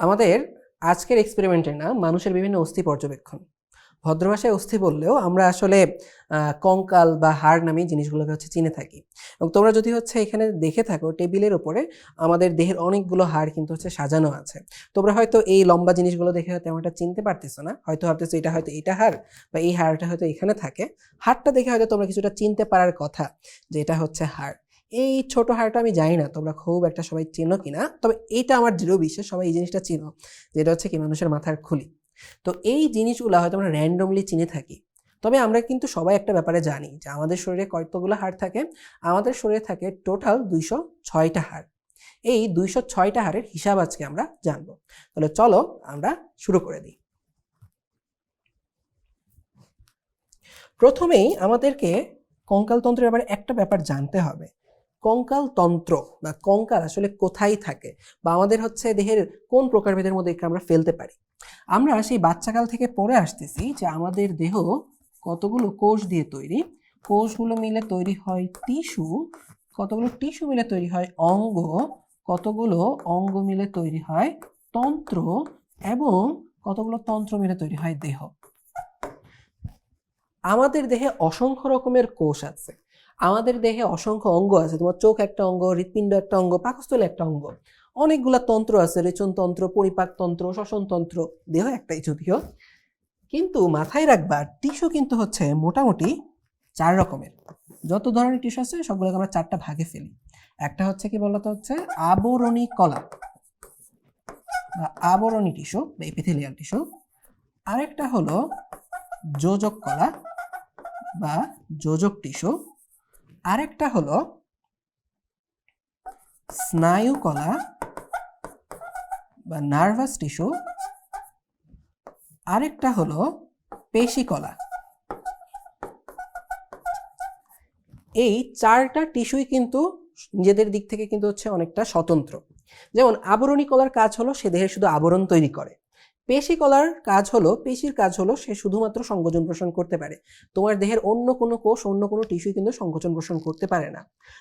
আমাদের আজকের এক্সপেরিমেন্টের নাম মানুষের বিভিন্ন অস্থি পর্যবেক্ষণ। ভদ্র ভাষায় অস্থি বললেও আমরা আসলে কঙ্কাল বা হাড় নামে জিনিসগুলোকে হচ্ছে চিনে থাকি। এবং তোমরা যদি হচ্ছে এখানে দেখে থাকো, টেবিলের ওপরে আমাদের দেহের অনেকগুলো হাড় কিন্তু হচ্ছে সাজানো আছে। তোমরা হয়তো এই লম্বা জিনিসগুলো দেখে হয়তো একটা চিনতে পারতেছো না। হয়তো ভাবতেছো এটা হয়তো এটা হাড় বা এই হাড়টা হয়তো এখানে থাকে। হাড়টা দেখে হয়তো তোমরা কিছুটা চিনতে পারার কথা যে এটা হচ্ছে হাড়। এই ছোট হাড়টা আমি জানি না, তোমরা খুব একটা সবাই চেনো কিনা, তবে এটা আমার দৃঢ় বিশ্বাস সবাই এই জিনিসটা চিনো যেটা হচ্ছে কি মানুষের মাথার খুলি। তো এই জিনিসগুলো হয়তো আমরা র্যান্ডমলি চিনে থাকি। তবে আমরা কিন্তু সবাই একটা ব্যাপারে জানি যে আমাদের শরীরে কতগুলো হাড় থাকে? আমাদের শরীরে থাকে টোটাল দুইশো ছয়টা হাড়। এই দুইশো ছয়টা হাড়ের হিসাব আজকে আমরা জানব। তাহলে চলো আমরা শুরু করে দিই। প্রথমেই আমাদেরকে কঙ্কালতন্ত্রের ব্যাপারে একটা ব্যাপার জানতে হবে। কঙ্কাল তন্ত্র বা কঙ্কাল আসলে কোথায় থাকে বা আমাদের হচ্ছে দেহের কোন প্রকারভেদের মধ্যে আমরা ফেলতে পারি? আমরা সেই বাচ্চাকাল থেকে পড়ে আসতেছি যে আমাদের দেহ কতগুলো কোষ দিয়ে তৈরি? কোষগুলো মিলে তৈরি হয় টিস্যু, কতগুলো টিস্যু মিলে তৈরি হয় অঙ্গ, কতগুলো অঙ্গ মিলে তৈরি হয় তন্ত্র এবং কতগুলো তন্ত্র মিলে তৈরি হয় দেহ। আমাদের দেহে অসংখ্য রকমের কোষ আছে। আমাদের দেহে অসংখ্য অঙ্গ আছে। তোমার চোখ একটা অঙ্গ, হৃৎপিণ্ড একটা অঙ্গ, পাকস্থল একটা অঙ্গ। অনেকগুলা তন্ত্র আছে রেচনতন্ত্র পরিপাকতন্ত্র শ্বসনতন্ত্র দেহ একটাই যদিও। কিন্তু মাথায় রাখবা টিস্যু কিন্তু হচ্ছে মোটামুটি চার রকমের। যত ধরনের টিস্যু আছে, সবগুলোকে আমরা চারটা ভাগে ফেলি। একটা হচ্ছে কি বলতো হচ্ছে, আবরণী কলা বা আবরণী টিস্যু বা এপিথেলিয়াল টিস্যু আরেকটা হলো যোজক কলা বা যোজক টিস্যু আরেকটা হলো স্নায়ুকলা বা নার্ভাস টিস্যু। আরেকটা হলো পেশি কলা এই চারটা টিস্যুই কিন্তু নিজেদের দিক থেকে কিন্তু হচ্ছে অনেকটা স্বতন্ত্র। যেমন আবরণী কলার কাজ হলো সে দেহের শুধু আবরণ তৈরি করে। পেশি কলার কাজ হলো, পেশির কাজ হলো সে শুধুমাত্র সংকোচন প্রসারণ করতে পারে। তোমার দেহের অন্য কোনো কোষ, অন্য কোনো টিস্যু কিন্তু সংকোচন প্রসারণ করতে পারে না।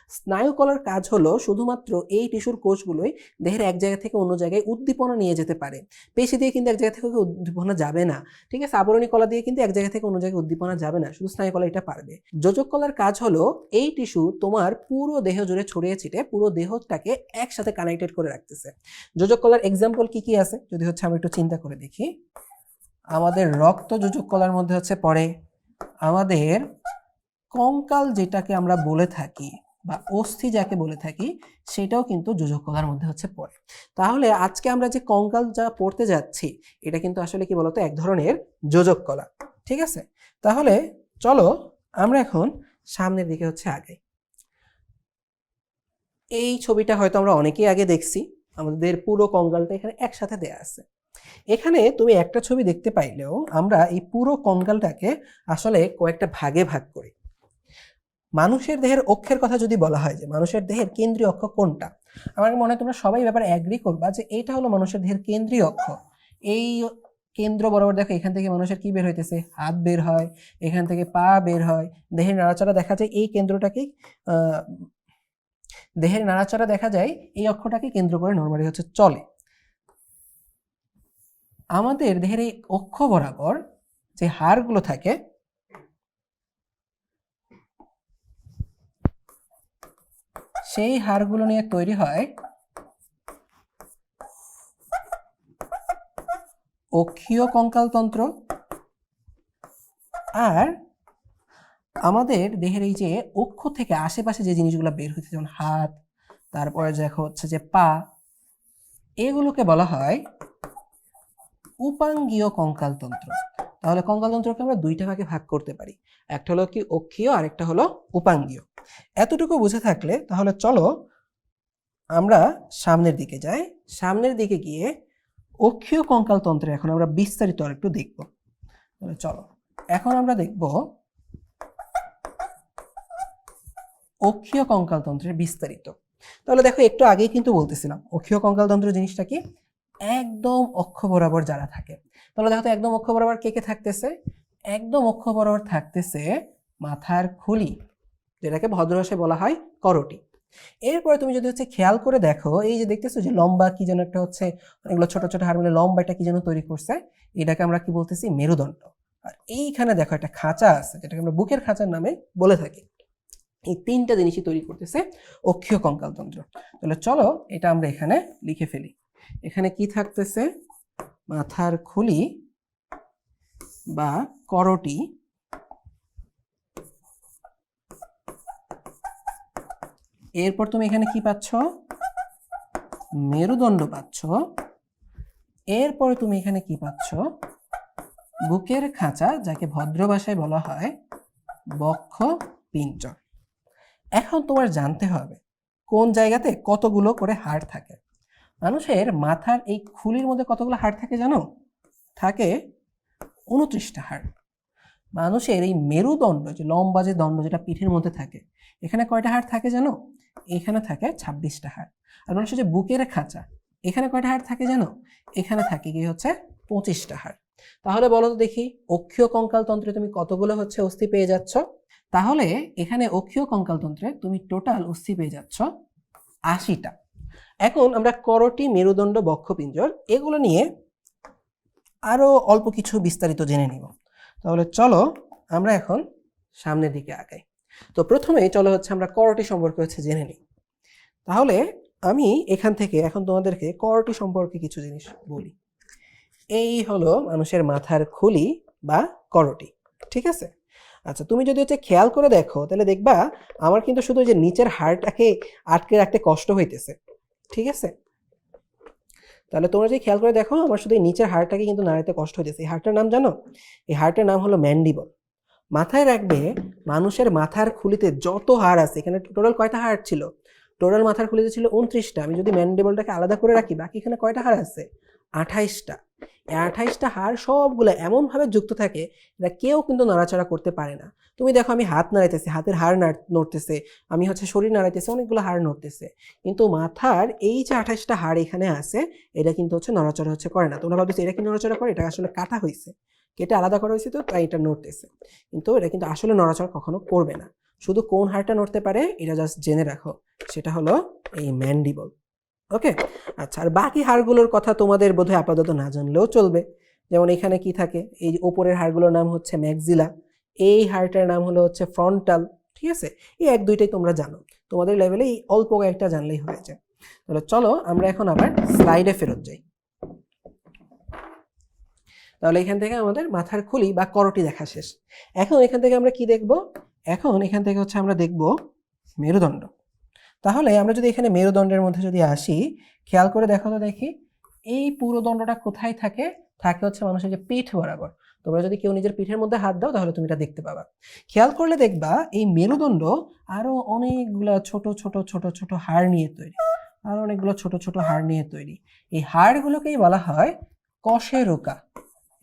স্নায়ু কলার কাজ হলো শুধুমাত্র এই টিস্যুর কোষগুলোই দেহের এক জায়গা থেকে অন্য জায়গায় উদ্দীপনা নিয়ে যেতে পারে। পেশি দিয়ে কিন্তু এক জায়গা থেকে উদ্দীপনা যাবে না। ঠিক আছে? আবরণী কলা দিয়ে কিন্তু এক জায়গা থেকে অন্য জায়গায় উদ্দীপনা যাবে না। শুধু স্নায়ু কলা এটা পারবে। যোজক কলার কাজ হলো এই টিস্যু তোমার পুরো দেহ জুড়ে ছড়িয়ে ছিটে পুরো দেহটাকে একসাথে কানেক্টেড করে রাখতেছে। যোজক কলার এক্সাম্পল কি কি আছে? যদি হচ্ছে আমরা একটু চিন্তা করে দেখি। আমাদের রক্ত যোজক কলার মধ্যে হচ্ছে পড়ে আমাদের কঙ্কাল যেটাকে আমরা বলে থাকি বা অস্থি যাকে বলে থাকি, সেটাও কিন্তু যোজক কলার মধ্যে হচ্ছে পড়ে। তাহলে আজকে আমরা যে কঙ্কাল যা পড়তে যাচ্ছি, এটা কিন্তু আসলে কি বলতো, এক ধরনের যোজক কলা। ঠিক আছে? তাহলে চলো আমরা এখন সামনের দিকে হচ্ছে আগে এই ছবিটা হয়তো আমরা অনেকেই আগে দেখছি। আমাদের পুরো কঙ্কালটা এখানে একসাথে দেয়া আছে। এখানে তুমি একটা ছবি দেখতে পাইলেও আমরা এই পুরো কঙ্কালটাকে আসলে কয়েকটা ভাগে ভাগ করি। মানুষের দেহের অক্ষের কথা যদি বলা হয় যে মানুষের দেহের কেন্দ্রীয় অক্ষ কোনটা? আমার মনে হয় তোমরা সবাই ব্যাপারে অ্যাগ্রি করবা যে এটা হলো মানুষের দেহের কেন্দ্রীয় অক্ষ। এই কেন্দ্র বরাবর দেখো এখান থেকে মানুষের কি বের হইতেছে? হাত বের হয় এখান থেকে পা বের হয়। দেহের নাড়াচাড়া দেখা যায় এই কেন্দ্রটাকেই আহ, দেহের নাড়াচাড়া দেখা যায় এই অক্ষটাকে কেন্দ্র করে নর্মালি হচ্ছে চলে। আমাদের দেহের এই অক্ষ বরাবর যে হাড়গুলো থাকে, সেই হাড়গুলো নিয়ে তৈরি হয় অক্ষীয় কঙ্কালতন্ত্র আর আমাদের দেহের এই যে অক্ষ থেকে আশেপাশে যে জিনিসগুলো বের হচ্ছে যেমন হাত, তারপরে দেখো হচ্ছে যে পা, এগুলোকে বলা হয় উপাঙ্গীয় কঙ্কালতন্ত্র। তাহলে কঙ্কালতন্ত্রকে আমরা দুইটা ভাগে ভাগ করতে পারি। একটা হলো কি অক্ষীয় আর একটা হলো উপাঙ্গীয়। এতটুকু বুঝে থাকলে তাহলে চলো আমরা সামনের দিকে যাই। সামনের দিকে গিয়ে অক্ষীয় কঙ্কালতন্ত্রে এখন আমরা বিস্তারিত আর একটু দেখব। তাহলে চলো, এখন আমরা দেখব অক্ষীয় কঙ্কালতন্ত্রের বিস্তারিত। তাহলে দেখো একটু আগেই কিন্তু বলতেছিলাম, অক্ষীয় কঙ্কালতন্ত্র জিনিসটা কি? একদম অক্ষ বরাবর যারা থাকে। তাহলে দেখো তো একদম অক্ষ বরাবর কে কে থাকতেছে? একদম অক্ষ বরাবর থাকতেছে মাথার খুলি, যেটাকে ভদ্র ভাষায় বলা হয় করটি। এরপরে তুমি যদি হচ্ছে খেয়াল করে দেখো, এই যে দেখতেছো যে লম্বা কি যেন একটা হচ্ছে, অনেকগুলো ছোট ছোট হাড় মিলে লম্বা একটা কি যেন তৈরি করছে, এটাকে আমরা কি বলতেছি? মেরুদণ্ড। আর এইখানে দেখো একটা খাঁচা আছে, যেটাকে আমরা বুকের খাঁচার নামে বলে থাকি। এই তিনটা জিনিসই তৈরি করতেছে অক্ষীয় কঙ্কালতন্ত্র। তাহলে চলো এটা আমরা এখানে লিখে ফেলি। এখানে কি থাকতেছে? মাথার খুলি বা করটি। এরপর তুমি এখানে কি পাচ্ছ? মেরুদণ্ড পাচ্ছ। এরপরে তুমি এখানে কি পাচ্ছ? বুকের খাঁচা, যাকে ভদ্র ভাষায় বলা হয় বক্ষ পিঞ্জর। এখন তোমার জানতে হবে, কোন জায়গাতে কতগুলো করে হাড় থাকে? মানুষের মাথার এই খুলির মধ্যে কতগুলো হাড় থাকে জানো? থাকে উনত্রিশটা হাড়। মানুষের এই মেরুদণ্ড যে লম্বা যে দণ্ড যেটা পিঠের মধ্যে থাকে, এখানে কয়টা হাড় থাকে জানো? এখানে থাকে ছাব্বিশটা হাড়। আর মানুষের যে বুকের খাঁচা, এখানে কয়টা হাড় থাকে জানো? এখানে থাকে কি হচ্ছে? পঁচিশটা হাড়। তাহলে বলো তো দেখি, অক্ষীয় কঙ্কালতন্ত্রে তুমি কতগুলো হচ্ছে অস্থি পেয়ে যাচ্ছ? তাহলে এখানে অক্ষীয় কঙ্কালতন্ত্রে তুমি টোটাল অস্থি পেয়ে যাচ্ছ আশিটা। এখন আমরা করটি, মেরুদণ্ড, বক্ষপিঞ্জর এগুলো নিয়ে আরও অল্প কিছু বিস্তারিত জেনে নিব। তাহলে চলো আমরা এখন সামনের দিকে আগাই। তো প্রথমেই চলো হচ্ছে আমরা করটি সম্পর্কে হচ্ছে জেনে নিই। তাহলে আমি এখান থেকে এখন তোমাদেরকে করটি সম্পর্কে কিছু জিনিস বলি। এই হলো মানুষের মাথার খুলি বা করটি, ঠিক আছে? আচ্ছা তুমি যদি হচ্ছে খেয়াল করে দেখো, তাহলে দেখবা আমার কিন্তু শুধু যে নিচের হাড়টাকে আটকে রাখতে কষ্ট হইতেছে। ঠিক আছে? তাহলে তোমরা যদি খেয়াল করে দেখো, আমার শুধু এই নিচের হাড়টাকে কিন্তু নাড়াতে কষ্ট হয়েছে এই হাড়টার নাম জানো? এই হাড়টার নাম হলো ম্যান্ডিবল। মাথায় রাখবে, মানুষের মাথার খুলিতে যত হাড় আছে, এখানে টোটাল কয়টা হাড় ছিল? টোটাল মাথার খুলিতে ছিল উনত্রিশটা। আমি যদি ম্যান্ডিবলটাকে আলাদা করে রাখি, বাকি এখানে কয়টা হাড় আছে? আঠাইশটা। এই আঠাইশটা হাড় সবগুলো এমনভাবে যুক্ত থাকে যা কেউ কিন্তু নাড়াচাড়া করতে পারে না। তুমি দেখো আমি হাত নাড়াইতেছি, হাতের হাড় নাড়, নড়তেছে, আমি হচ্ছে শরীর নাড়াইতেছে, অনেকগুলো হাড় নড়তেছে। কিন্তু মাথার এই যে আঠাইশটা হাড় এখানে আছে, এটা কিন্তু হচ্ছে নড়াচড়া হচ্ছে করে না। তোমরা ভাবতেছো এটা কি নড়াচড়া করে? এটা আসলে কাটা হয়েছে কেটে আলাদা করা হয়েছে তো, তাই এটা নড়তেছে। কিন্তু এটা কিন্তু আসলে নড়াচড়া কখনো করবে না। শুধু কোন হাড়টা নড়তে পারে, এটা জাস্ট জেনে রাখো। সেটা হলো এই ম্যান্ডিবল। ওকে আচ্ছা আর বাকি হাড়গুলোর কথা তোমাদের বোধহয় আপাতত না জানলেও চলবে। যেমন এখানে কি থাকে? এই ওপরের হাড়গুলোর নাম হচ্ছে ম্যাক্সিলা এই হাড়টার নাম হলো হচ্ছে ফ্রন্টাল ঠিক আছে? এই এক দুইটাই তোমরা জানো। তোমাদের লেভেলে এই অল্প কয়েকটা জানলেই হয়ে যায়। তাহলে চলো আমরা এখন আবার স্লাইডে ফেরত যাই। তাহলে এখান থেকে আমাদের মাথার খুলি বা করটি দেখা শেষ। এখন এখান থেকে আমরা কি দেখব? এখন এখান থেকে হচ্ছে আমরা দেখব মেরুদণ্ড। তাহলে আমরা যদি এখানে মেরুদণ্ডের মধ্যে যদি আসি, খেয়াল করে দেখো তো দেখি, এই পুরো দণ্ডটা কোথায় থাকে? থাকে হচ্ছে মানুষের যে পিঠ বরাবর। তোমরা যদি কেউ নিজের পিঠের মধ্যে হাত দাও, তাহলে তুমি এটা দেখতে পাবা। খেয়াল করলে দেখবা, এই মেরুদণ্ড আরও অনেকগুলা ছোট ছোট ছোট ছোট হাড় নিয়ে তৈরি। আরও অনেকগুলো ছোট ছোট হাড় নিয়ে তৈরি। এই হাড়গুলোকেই বলা হয় কশেরুকা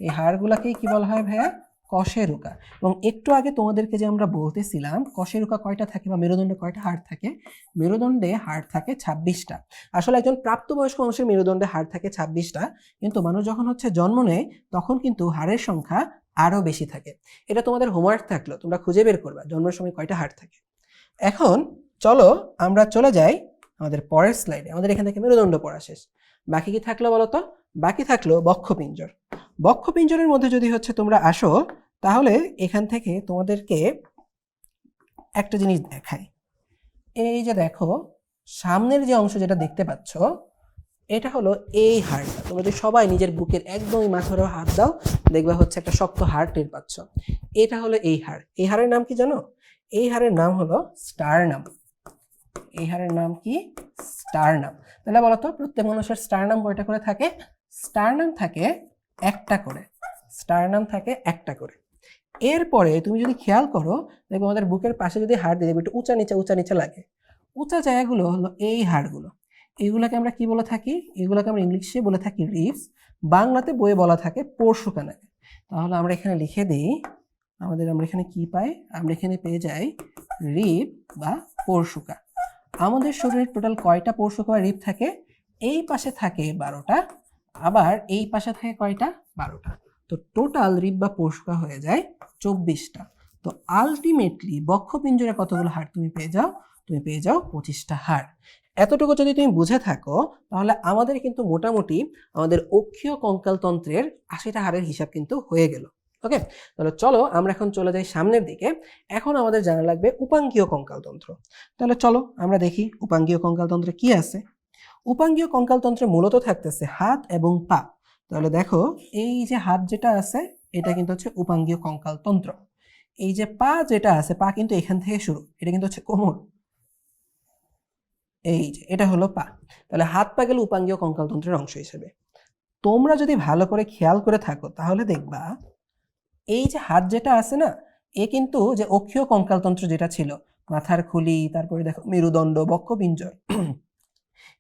এই হাড়গুলাকেই কি বলা হয় ভাইয়া? কশেরুকা এবং একটু আগে তোমাদেরকে যে আমরা বলতেছিলাম কশেরুকা কয়টা থাকে বা মেরুদণ্ডে কয়টা হাড় থাকে? মেরুদণ্ডে হাড় থাকে ছাব্বিশটা। আসলে একজন প্রাপ্তবয়স্ক মানুষের মেরুদণ্ডে হাড় থাকে ছাব্বিশটা, কিন্তু মানুষ যখন হচ্ছে জন্ম নেয়, তখন কিন্তু হাড়ের সংখ্যা আরও বেশি থাকে। এটা তোমাদের হোমওয়ার্ক থাকল, তোমরা খুঁজে বের করবা, জন্মের সময় কয়টা হাড় থাকে। এখন চলো আমরা চলে যাই আমাদের পরের স্লাইডে আমাদের এখান থেকে মেরুদণ্ড পড়া শেষ। বাকি কি থাকল বলো তো বাকি থাকল বক্ষপিঞ্জর। বক্ষপিঞ্জরের মধ্যে যদি হচ্ছে তোমরা আসো, তাহলে এখান থেকে তোমাদেরকে একটা জিনিস দেখাই। এই যে দেখো, সামনের যে অংশ যেটা দেখতে পাচ্ছ, এটা হলো এই হাড়টা। তোমরা যদি সবাই নিজের বুকের একদমই মাথারও হাত দাও, দেখবে হচ্ছে একটা শক্ত হাড় টের পাচ্ছ। এটা হলো এই হাড়। এই হাড়ের নাম কি জানো? এই হাড়ের নাম হলো স্টারনাম। এই হাড়ের নাম কি? স্টারনাম। তাহলে বলো তো, প্রত্যেক মানুষের স্টারনাম কয়টা করে থাকে? স্টারনাম থাকে একটা করে। স্টারনাম থাকে একটা করে। এরপরে তুমি যদি খেয়াল করো, দেখবে আমাদের বুকের পাশে যদি হাড় দিয়ে দেবে, একটু উঁচা নিচে উঁচা নিচে লাগে। উঁচা জায়গাগুলো হলো এই হাড়গুলো। এইগুলোকে আমরা কি বলে থাকি? এগুলোকে আমরা ইংলিশে বলে থাকি রিপস বাংলাতে বইয়ে বলা থাকে পরশুকানাকে। তাহলে আমরা এখানে লিখে দিই, আমাদের আমরা এখানে কি পাই? আমরা এখানে পেয়ে যাই রিপ বা পরশুকা। আমাদের শরীরে টোটাল কয়টা পরশুকা বা রিপ থাকে? এই পাশে থাকে বারোটা আবার এই পাশে থাকে কয়টা? বারোটা। তো টোটাল রিপ বা পরশুকা হয়ে যায় চব্বিশটা। তো আলটিমেটলি বক্ষপিঞ্জরে কতগুলো হাড় তুমি পেয়ে যাও? তুমি পেয়ে যাও পঁচিশটা হাড়। এতটুকু যদি তুমি বুঝে থাকো, তাহলে আমাদের কিন্তু মোটামুটি আমাদের অক্ষীয় কঙ্কালতন্ত্রের আশিটা হাড়ের হিসাব কিন্তু হয়ে গেল। ওকে? তাহলে চলো আমরা এখন চলে যাই সামনের দিকে। এখন আমাদের জানা লাগবে উপাঙ্গীয় কঙ্কালতন্ত্র তাহলে চলো আমরা দেখি উপাঙ্গীয় কঙ্কালতন্ত্রে কি আছে। উপাঙ্গীয় কঙ্কালতন্ত্রে মূলত থাকতেছে হাত এবং পা। তাহলে দেখো, এই যে হাত যেটা আছে, এটা কিন্তু হচ্ছে উপাঙ্গীয় কঙ্কালতন্ত্র। এই যে পা যেটা আছে, পা কিন্তু এখান থেকে শুরু, এটা কিন্তু হচ্ছে কোমর। এই যে, এটা হলো পা। তাহলে হাত পা গেল উপাঙ্গীয় কঙ্কালতন্ত্রের অংশ হিসেবে। তোমরা যদি ভালো করে খেয়াল করে থাকো, তাহলে দেখবা, এই যে হাত যেটা আছে না, এ কিন্তু যে অক্ষীয় কঙ্কালতন্ত্র যেটা ছিল, মাথার খুলি, তারপরে দেখো মেরুদণ্ড বক্ষপিঞ্জর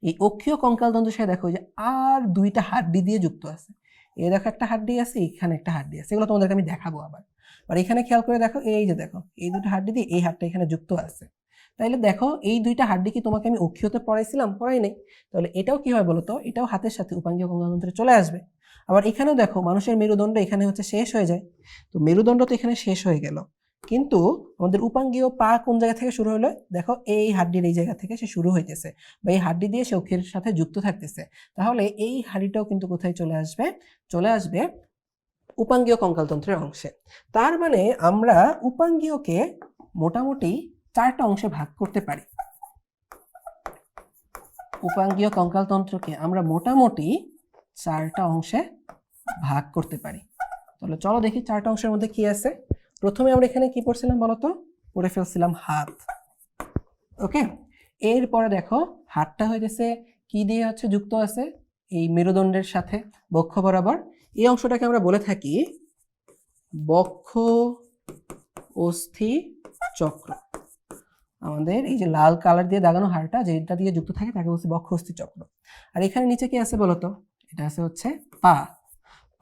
এই অক্ষীয় কঙ্কালতন্ত্রের সাথে দেখো যে আর দুইটা হাড্ডি দিয়ে যুক্ত আছে। এই দেখো একটা হাড্ডি আছে, এখানে একটা হাড্ডি আছে। এগুলো তোমাদেরকে আমি দেখাবো আবার। আর এখানে খেয়াল করে দেখো, এই যে দেখো, এই দুটো হাড্ডি দিয়ে এই হাড়টা এখানে যুক্ত আছে। তাইলে দেখো, এই দুইটা হাড্ডি কি তোমাকে আমি অক্ষীয়তে পড়াইছিলাম? পড়াই নাই। তাহলে এটাও কি হয় বলতো? এটাও হাতের সাথে উপাঙ্গীয় কঙ্কালতন্ত্রে চলে আসবে। আবার এখানেও দেখো, মানুষের মেরুদণ্ড এখানে হচ্ছে শেষ হয়ে যায়। তো মেরুদণ্ড তো এখানে শেষ হয়ে গেল। কিন্তু আমাদের উপাঙ্গীয় পা কোন জায়গা থেকে শুরু হলো? দেখো, এই হাড্ডির এই জায়গা থেকে সে শুরু হইতেছে বা এই হাড্ডি দিয়ে সে অক্ষের সাথে যুক্ত থাকতেছে। তাহলে এই হাড়িটাও কিন্তু কোথায় চলে আসবে? চলে আসবে উপাঙ্গীয় কঙ্কালতন্ত্রের অংশে। তার মানে আমরা উপাঙ্গীয়কে মোটামুটি চারটা অংশে ভাগ করতে পারি। উপাঙ্গীয় কঙ্কালতন্ত্রকে আমরা মোটামুটি চারটা অংশে ভাগ করতে পারি। তাহলে চলো দেখি চারটা অংশের মধ্যে কি আছে। প্রথমে আমরা এখানে কি পড়ছিলাম বলতো? পড়ে ফেলছিলাম হাত। ওকে? এরপরে দেখো, হাতটা হয়ে গেছে কি দিয়ে হচ্ছে যুক্ত আছে? এই মেরুদণ্ডের সাথে, বক্ষ বরাবর। এই অংশটাকে আমরা বলে থাকি বক্ষ অস্থি চক্র। আমাদের এই যে লাল কালার দিয়ে দাগানো হাড়টা, যেটা দিয়ে যুক্ত থাকে, তাকে বলছে বক্ষ অস্থি চক্র। আর এখানে নিচে কি আছে বলতো? এটা আছে হচ্ছে পা।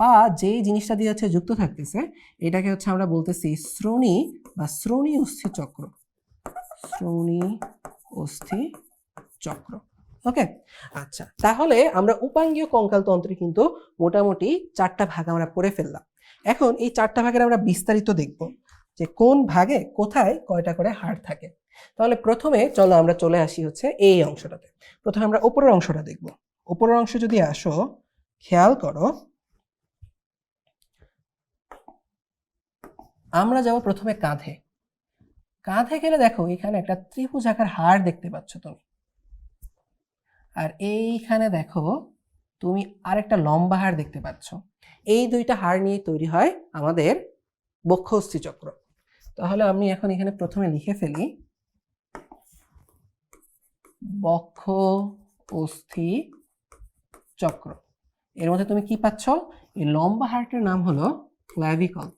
পা যে জিনিসটা দিয়ে হচ্ছে যুক্ত থাকতেছে, এটাকে হচ্ছে আমরা বলতেছি শ্রোণী বা শ্রোণী অস্থি চক্র। শ্রোণী অস্থি চক্র। ওকে? আচ্ছা তাহলে আমরা উপাঙ্গীয় কঙ্কালতন্ত্রে কিন্তু মোটামুটি চারটা ভাগ আমরা পড়ে ফেললাম। এখন এই চারটা ভাগের আমরা বিস্তারিত দেখব যে কোন ভাগে কোথায় কয়টা করে হাড় থাকে। তাহলে প্রথমে চলো আমরা চলে আসি হচ্ছে এই অংশটাতে। প্রথমে আমরা উপরের অংশটা দেখব। উপরের অংশ যদি আসো, খেয়াল করো আমরা যাব প্রথমে কাঁধে। কাঁধে গেলে দেখো, এখানে একটা ত্রিভুজাকার হাড় দেখতে পাচ্ছ তুমি। আর এইখানে দেখো, তুমি আরেকটা লম্বা হাড় দেখতে পাচ্ছ। এই দুইটা হাড় নিয়ে তৈরি হয় আমাদের বক্ষ অস্থি চক্র। তাহলে আমি এখন এখানে প্রথমে লিখে ফেলি বক্ষ অস্থি চক্র। এর মধ্যে তুমি কি পাচ্ছ? এই লম্বা হাড়টার নাম হলো ক্ল্যাভিকল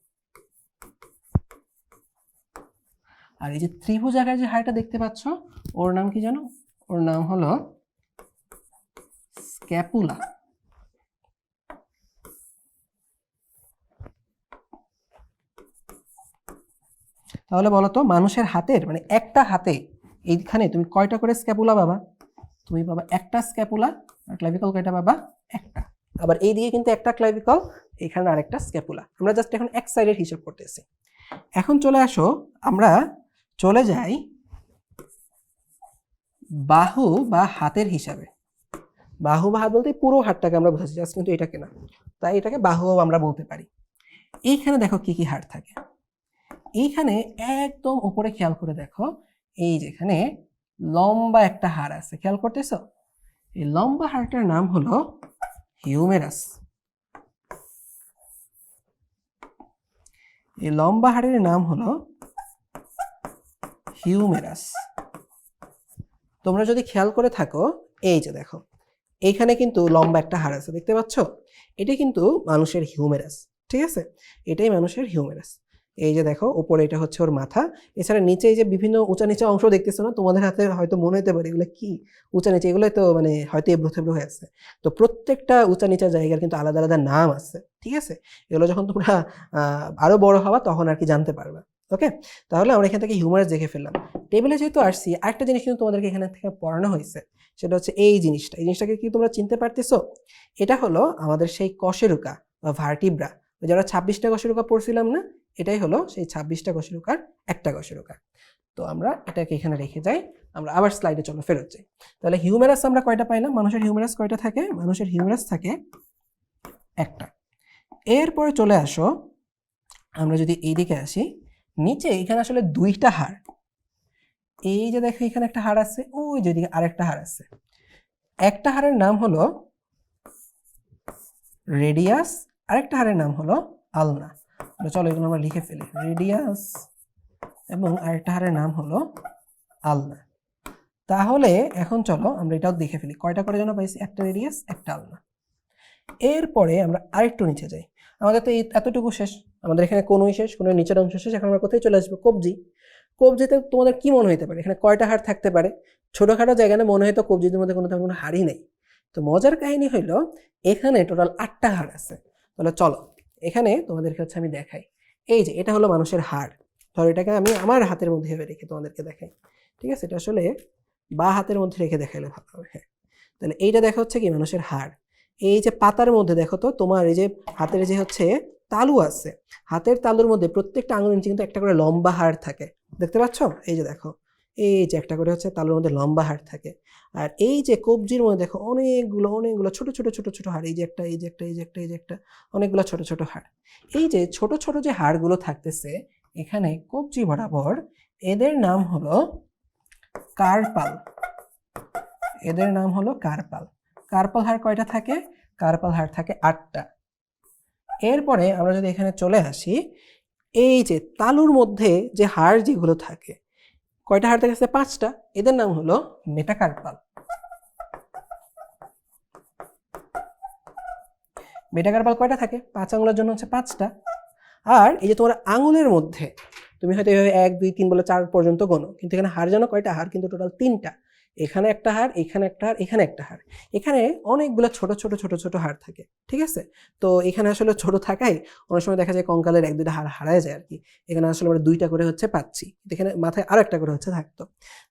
আর এই যে ত্রিভুজ আকার যে হাড়টা দেখতে পাচ্ছ, ওর নাম কি জানো? ওর নাম হলো স্ক্যাপুলা। তাহলে বলো তো, মানুষের হাতের মানে একটা হাতে, এইখানে তুমি কয়টা করে স্ক্যাপুলা পাবা? তুমি পাবা একটা স্ক্যাপুলা আর ক্লাভিকল কয়টা পাবা? একটা। আবার এই দিকে কিন্তু একটা ক্লাভিকল এখানে আরেকটা স্ক্যাপুলা। আমরা জাস্ট এখন এক সাইডের হিসাব করতেছি। এখন চলে আসো, আমরা চলে যাই বাহু বা হাতের হিসাবে। বাহু বা হাত বলতে পুরো হাতটাকে আমরা বোঝাচ্ছি, জাস্ট কিন্তু এটাকে না। তাই এটাকে বাহুও আমরা বলতে পারি। এইখানে দেখো কি কি হাড় থাকে। এইখানে একদম উপরে খেয়াল করে দেখো, এই যেখানে লম্বা একটা হাড় আছে। খেয়াল করতেছো? এই লম্বা হাড়টার নাম হলো হিউমেরাস। এই লম্বা হাড়ের নাম হলো হিউমেরাস তোমরা যদি খেয়াল করে থাকো এই যে দেখো এইখানে কিন্তু লম্বা একটা হাড় আছে দেখতে পাচ্ছ? এটি কিন্তু মানুষের হিউমেরাস ঠিক আছে? এটাই মানুষের হিউমেরাস এই যে দেখো উপরে এটা হচ্ছে ওর মাথা। এছাড়া নিচে এই যে বিভিন্ন উঁচা নিচা অংশ দেখতেছো না তোমাদের হাতে হয়তো মনে হতে পারে এগুলো কি? উঁচা নিচে এগুলো তো মানে হয়তো এবড়ো থেবড়ো হয়ে আছে। তো প্রত্যেকটা উঁচা নিচা জায়গার কিন্তু আলাদা আলাদা নাম আছে ঠিক আছে? এগুলো যখন তোমরা আহ, আরও বড় হবা তখন আর কি জানতে পারবে। ওকে? তাহলে আমরা এখান থেকে হিউমারাস দেখে ফেললাম। টেবিলে যেহেতু আসছি, আরেকটা জিনিস কিন্তু তোমাদেরকে এখানে থেকে পড়ানো হয়েছে, সেটা হচ্ছে এই জিনিসটা। এই জিনিসটাকে কি তোমরা চিনতে পারতেছো? এটা হলো আমাদের সেই কশেরুকা বা ভার্টিব্রা। ওই যে ছাব্বিশটা কশেরুকা পড়ছিলাম না, এটাই হলো সেই ছাব্বিশটা কশেরুকার একটা কশেরুকা। তো আমরা এটাকে এখানে রেখে যাই, আমরা আবার স্লাইডে চলো ফেরত যাই। তাহলে হিউমেরাস আমরা কয়টা পাইলাম? মানুষের হিউমেরাস কয়টা থাকে? মানুষের হিউমেরাস থাকে একটা। এরপরে চলে আসো, আমরা যদি এইদিকে আসি নিচে এখানে আসলে দুইটা হাড়। এই যে দেখো এখানে একটা হাড় আছে, ওই যেদিকে আরেকটা হাড় আছে। একটা হাড়ের নাম হলো রেডিয়াস, আরেকটা হাড়ের নাম হলো আলনা। চলো এগুলো আমরা লিখে ফেলি। রেডিয়াস এবং আরেকটা হাড়ের নাম হলো আলনা। তাহলে এখন চলো আমরা এটাও দেখে ফেলি। কয়টা করে যেন পাইছি? একটা রেডিয়াস, একটা আলনা। এরপরে আমরা আরেকটু নিচে যাই। আমাদের তো এতটুকু শেষ। আমাদের এখানে কোনোই শেষ কোনো নিচের অংশ শেষ। এখন আমরা কোথায় চলে আসব? কবজি। কবজিতে তোমাদের কি মনে হতে পারে? এখানে কয়টা হাড় থাকতে পারে? ছোটোখাটো জায়গায় মনে হয়তো কবজিদের মধ্যে কোনো তেমন কোনো হাড়ই নেই। তো মজার কাহিনী হইল, এখানে টোটাল আটটা হাড় আছে। তাহলে চলো, এখানে তোমাদেরকে হচ্ছে আমি দেখাই। এই যে, এটা হলো মানুষের হাড়। ধরো এটাকে আমি আমার হাতের মধ্যে ভেবে রেখে তোমাদেরকে দেখাই। ঠিক আছে? এটা আসলে বা হাতের মধ্যে রেখে দেখাইলে ভালো হবে। হ্যাঁ। তাহলে এইটা দেখা হচ্ছে কি? মানুষের হাড়। এই যে পাতার মধ্যে দেখো তো তোমার এই যে হাতের যে হচ্ছে তালু আছে হাতের তালুর মধ্যে প্রত্যেকটা আঙুল নিচে কিন্তু একটা করে লম্বা হাড় থাকে দেখতে পাচ্ছ এই যে দেখো এই যে একটা করে হচ্ছে তালুর মধ্যে লম্বা হাড় থাকে আর এই যে কবজির মধ্যে দেখো অনেকগুলো অনেকগুলো ছোট ছোট ছোট ছোট হাড় এই যে একটা এই যে একটা এই যে একটা এই যে একটা অনেকগুলো ছোট ছোট হাড় এই যে ছোট ছোট যে হাড়গুলো থাকতেছে এখানে কবজি বরাবর এদের নাম হলো কার্পাল এদের নাম হলো কার্পাল কার্পাল হাড় কয়টা থাকে? কার্পাল হাড় থাকে আটটা। এরপরে আমরা যদি এখানে চলে আসি, এই যে তালুর মধ্যে যে হাড় যেগুলো থাকে, কয়টা হাড় থাকে পাঁচটা। এদের নাম হলো মেটাকার্পাল। মেটাকার্পাল কয়টা থাকে? পাঁচ আঙুলের জন্য হচ্ছে পাঁচটা। আর এই যে তোমার আঙুলের মধ্যে, তুমি হয়তো এভাবে এক, দুই, তিন বলে চার পর্যন্ত গোনো কিন্তু এখানে হাড় জানো কয়টা? হাড় কিন্তু টোটাল তিনটা। এখানে একটা হার, এখানে একটা হার, এখানে একটা হার। এখানে অনেকগুলো ছোট ছোট ছোট ছোট হার থাকে, ঠিক আছে? তো এখানে আসলে ছোট থাকায় অনেক সময় দেখা যায় কঙ্কালের এক দুইটা হার হারায় যায় আর কি। এখানে আসলে আমরা দুইটা করে হচ্ছে পাচ্ছি। এখানে মাথায় আরও একটা করে হচ্ছে থাকতো।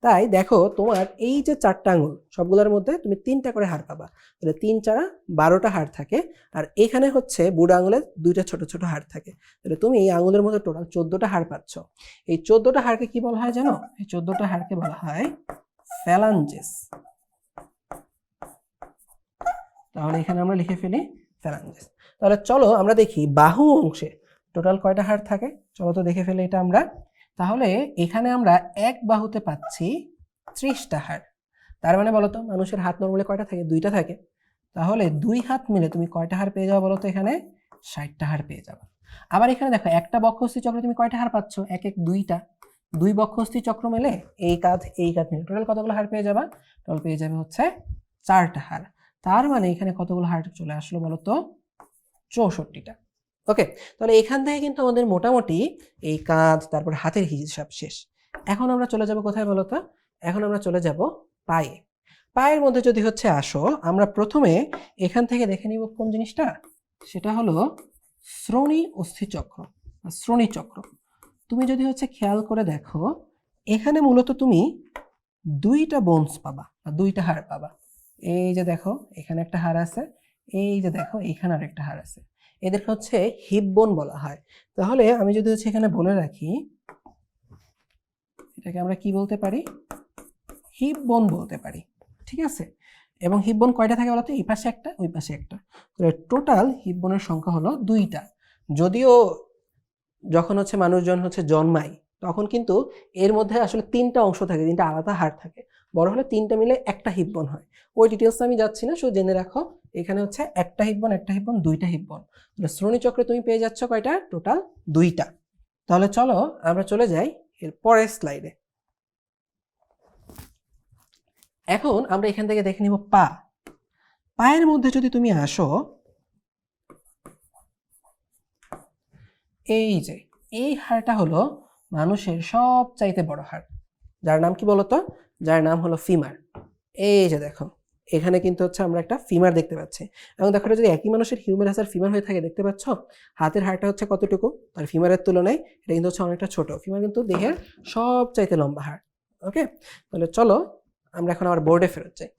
তাই দেখো, তোমার এই যে চারটা আঙুল, সবগুলোর মধ্যে তুমি তিনটা করে হার পাবা। তাহলে তিন চারা বারোটা হার থাকে আর এখানে হচ্ছে বুড়ো আঙুলের দুইটা ছোট ছোট হার থাকে। তাহলে তুমি এই আঙুলের মধ্যে টোটাল চোদ্দোটা হার পাচ্ছ। এই চোদ্দোটা হারকে কি বলা হয় জানো? এই চোদ্দোটা হারকে বলা হয় ফ্যালাঞ্জেস তাহলে এখানে আমরা লিখে ফেলি ফ্যালাঞ্জেস তাহলে চলো আমরা দেখি বাহু অংশে টোটাল কয়টা হাড় থাকে? চলো তো দেখে ফেলে এটা আমরা। তাহলে এখানে আমরা এক বাহুতে পাচ্ছি ত্রিশটা হাড়। তার মানে বলো তো, মানুষের হাত নর্মালি কয়টা থাকে? দুইটা থাকে। তাহলে দুই হাত মিলে তুমি কয়টা হাড় পেয়ে যাবে বলো তো এখানে? ষাটটা হাড় পেয়ে যাবে। আবার এখানে দেখো, একটা বক্ষস্থি চক্রে তুমি কয়টা হাড় পাচ্ছ? এক এক, দুইটা। দুই বক্ষস্থি চক্র মেলে এই কাঁধ এই কাঁধ মিলে টোটাল কতগুলো হাড় পেয়ে যাবা? টোটাল পেয়ে যাবে হচ্ছে চারটা হাড় তার মানে এখানে কতগুলো হাড় চলে আসলো বলো তো চৌষট্টিটা। ওকে তাহলে এখান থেকে কিন্তু আমাদের মোটামুটি এই কাঁধ, তারপর হাতের হিসাব শেষ। এখন আমরা চলে যাব কোথায় বলো তো এখন আমরা চলে যাব পায়ে। পায়ের মধ্যে যদি হচ্ছে আসো, আমরা প্রথমে এখান থেকে দেখে নিব কোন জিনিসটা। সেটা হলো শ্রোণী অস্থিচক্র শ্রোণী চক্র তুমি যদি হচ্ছে খেয়াল করে দেখো, এখানে মূলত তুমি দুইটা বোনস পাবা, বা দুইটা হাড় পাবা। এই যে দেখো, এখানে একটা হাড় আছে, এই যে দেখো, এখানে আর একটা হাড় আছে। এদেরকে হচ্ছে হিপ বোন বলা হয়। তাহলে আমি যদি হচ্ছে এখানে বলে রাখি, এটাকে আমরা কি বলতে পারি? হিপ বোন বলতে পারি, ঠিক আছে? এবং হিপ বোন কয়টা থাকে বলতো? এই পাশে একটা, ওই পাশে একটা। টোটাল হিপ বোনের সংখ্যা হলো দুইটা। যদিও যখন হচ্ছে মানুষজন হচ্ছে জন্মায়, তখন কিন্তু এর মধ্যে আসলে তিনটা অংশ থাকে, তিনটা আলাদা হাড় থাকে। বড় হলে তিনটা মিলে একটা হিপবন হয়। ওই ডিটেলস আমি যাচ্ছি না, শুধু জেনে রাখো, এখানে হচ্ছে একটা হিপবন একটা হিপবন, দুইটা হিপবন। তাহলে শ্রোণী চক্রে তুমি পেয়ে যাচ্ছ কয়টা? টোটাল দুইটা। তাহলে চলো আমরা চলে যাই এর পরের স্লাইডে এখন আমরা এখান থেকে দেখে নিব পা। পায়ের মধ্যে যদি তুমি আসো এই যে, এই হাড়টা হলো মানুষের সব চাইতে বড় হাড় যার নাম কি বলতো? যার নাম হলো ফিমার। এই যে দেখো, এখানে কিন্তু হচ্ছে আমরা একটা ফিমার দেখতে পাচ্ছি। এবং দেখো যদি একই মানুষের হিউম্যান আর ফিমার হয়ে থাকে, দেখতে পাচ্ছ? হাতের হাড়টা হচ্ছে কতটুকু? আর ফিমারের তুলনায় এটা কিন্তু হচ্ছে অনেকটা ছোট। ফিমার কিন্তু দেহের সব চাইতে লম্বা হাড় ওকে তাহলে চলো আমরা এখন আবার বোর্ডে ফেরত যাই।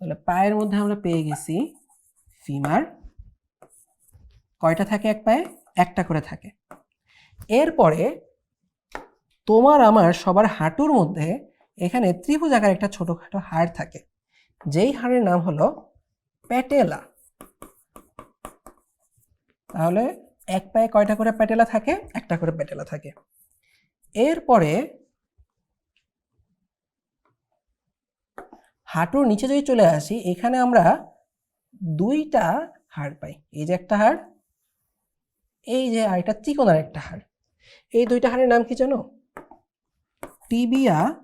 তাহলে পায়ের মধ্যে আমরা পেয়ে গেছি ফিমার। কয়টা থাকে এক পায়ে? একটা করে থাকে। এরপরে তোমার আমার সবার হাঁটুর মধ্যে এখানে ত্রিভুজ আকার একটা ছোটোখাটো হাড় থাকে। যেই হাড়ের নাম হলো প্যাটেলা। তাহলে এক পায়ে কয়টা করে প্যাটেলা থাকে? একটা করে প্যাটেলা থাকে। এরপরে হাঁটুর নিচে যদি চলে আসি, এখানে আমরা দুইটা হাড় পাই। এই যে একটা হাড় এই যে আরেকটা চিকনার একটা হাড় এই দুইটা হাড়ের নাম কি জানো? টিবিয়া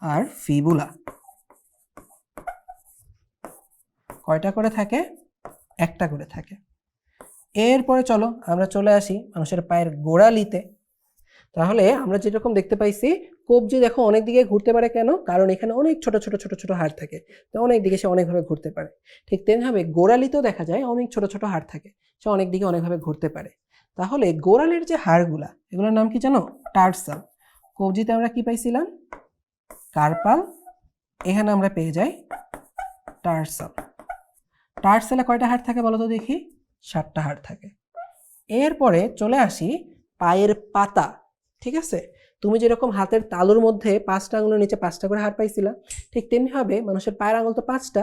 আর ফিবুলা। কয়টা করে থাকে? একটা করে থাকে। এরপরে চলো আমরা চলে আসি মানুষের পায়ের গোড়ালিতে। তাহলে আমরা যেরকম দেখতে পাইছি কবজি দেখো অনেক দিকে ঘুরতে পারে কেন? কারণ এখানে অনেক ছোট ছোট ছোট ছোট হাড় থাকে। তো অনেক দিকে সে অনেকভাবে ঘুরতে পারে। ঠিক তেমনিভাবে গোড়ালিতেও দেখা যায় অনেক ছোট ছোট হাড় থাকে। সে অনেক দিকে অনেকভাবে ঘুরতে পারে। তাহলে গোড়ালির যে হাড়গুলা, এগুলোর নাম কি জানো? টার্সাল। কবজিতে আমরা কি পাইছিলাম? কার্পাল। এখানে আমরা পেয়ে যাই টার্সাল। টার্সেলে কয়টা হাড় থাকে বলো তো দেখি? সাতটা হাড় থাকে। এরপরে চলে আসি পায়ের পাতা। ঠিক আছে? তুমি যেরকম হাতের তালুর মধ্যে পাঁচটা আঙুলের নিচে পাঁচটা করে হাড় পাইছিলা, ঠিক তেমনিভাবে মানুষের পায়ের আঙুল তো পাঁচটা,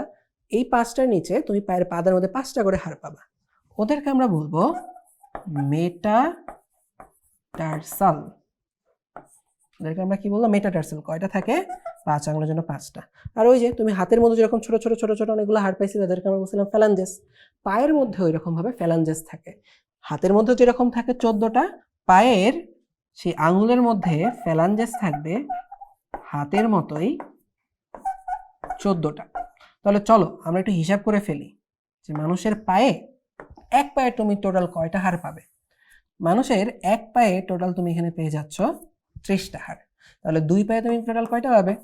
এই পাঁচটার নিচে তুমি পায়ের পাতার মধ্যে পাঁচটা করে হাড় পাবা। ওদেরকে আমরা বলব মেটা টার্সাল। ওদেরকে আমরা কি বলব? মেটা টার্সাল। কয়টা থাকে? পাঁচ আঙুলের জন্য পাঁচটা। আর ওই যে তুমি হাতের মধ্যে যেরকম ছোট ছোট ছোট ছোট অনেকগুলো হাড় পাইছি তাদেরকে আমরা বলছিলাম ফ্যালাঞ্জেস পায়ের মধ্যে ওই রকমভাবে ফ্যালাঞ্জেস থাকে। হাতের মধ্যে যেরকম থাকে চোদ্দটা, পায়ের সেই আঙুলের মধ্যে ফ্যালাঞ্জেস থাকবে হাতের মতোই চোদ্দটা। তাহলে চলো আমরা একটু হিসাব করে ফেলি যে মানুষের পায়ে এক পায়ে তুমি টোটাল কয়টা হাড় পাবে? মানুষের এক পায়ে টোটাল তুমি এখানে পেয়ে যাচ্ছ ত্রিশটা হাড়। তাহলে দুই পায়ে তুমি টোটাল কয়টা পাবে?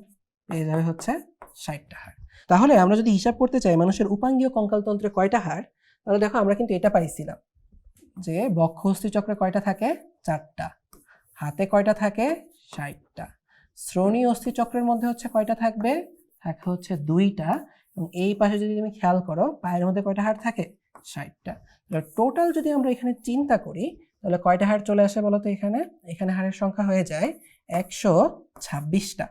পেয়ে যাবে হচ্ছে ষাটটা হাড়। তাহলে আমরা যদি হিসাব করতে চাই মানুষের উপাঙ্গীয় কঙ্কালতন্ত্রে কয়টা হাড়, তাহলে দেখো আমরা কিন্তু এটা পাইছিলাম যে বক্ষ চক্রে কয়টা থাকে? চারটা। হাতে কয়টা থাকে? ষাটটা। শ্রোণী অস্থি চক্রের মধ্যে হচ্ছে কয়টা থাকবে? থাকে হচ্ছে দুইটা। এবং এই পাশে যদি তুমি খেয়াল করো, পায়ের মধ্যে কয়টা হাড় থাকে? ষাটটা। টোটাল যদি আমরা এখানে চিন্তা করি, তাহলে কয়টা হাড় চলে আসে বলো তো এখানে? এখানে হাড়ের সংখ্যা হয়ে যায় একশো ছাব্বিশটা।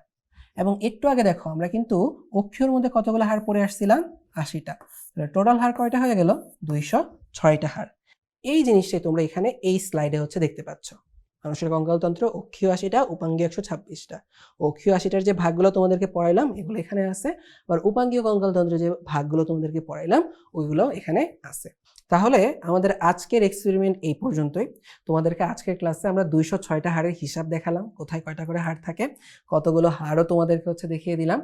এবং একটু আগে দেখো, আমরা কিন্তু অক্ষীয়র মধ্যে কতগুলো হাড় পড়ে আসছিলাম? আশিটা। তাহলে টোটাল হাড় কয়টা হয়ে গেল? দুইশো ছয়টা হাড়। এই জিনিসটাই তোমরা এখানে এই স্লাইডে হচ্ছে দেখতে পাচ্ছ। মানুষের কঙ্কালতন্ত্র অক্ষীয় আশিটা উপাঙ্গীয় একশো ছাব্বিশটা। অক্ষীয় আশিটার যে ভাগগুলো তোমাদেরকে পড়াইলাম, এগুলো এখানে আছে। আর উপাঙ্গীয় কঙ্কালতন্ত্রের যে ভাগগুলো তোমাদেরকে পড়াইলাম, ওইগুলো এখানে আছে। তাহলে আমাদের আজকের এক্সপেরিমেন্ট এই পর্যন্তই। তোমাদেরকে আজকের ক্লাসে আমরা দুইশো ছয়টা হাড়ের হিসাব দেখালাম, কোথায় কয়টা করে হাড় থাকে, কতগুলো হাড়ও তোমাদেরকে হচ্ছে দেখিয়ে দিলাম।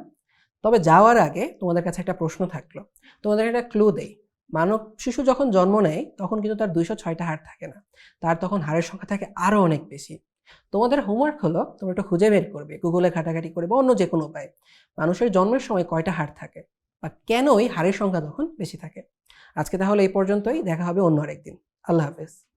তবে যাওয়ার আগে তোমাদের কাছে একটা প্রশ্ন থাকল। তোমাদের একটা ক্লু দেই। মানব শিশু যখন জন্ম নেয়, তখন কিন্তু তার দুইশো ছয়টা হাড় থাকে না। তার তখন হাড়ের সংখ্যা থাকে আরও অনেক বেশি। তোমাদের হোমওয়ার্ক হলো, তোমরা একটু খুঁজে বের করবে গুগলে ঘাটাঘাটি করে বা অন্য যে কোনো উপায়ে। মানুষের জন্মের সময় কয়টা হাড় থাকে? বা কেনই হাড়ের সংখ্যা তখন বেশি থাকে? আজকে তাহলে এই পর্যন্তই, দেখা হবে অন্য আরেকদিন। আল্লাহ হাফেজ।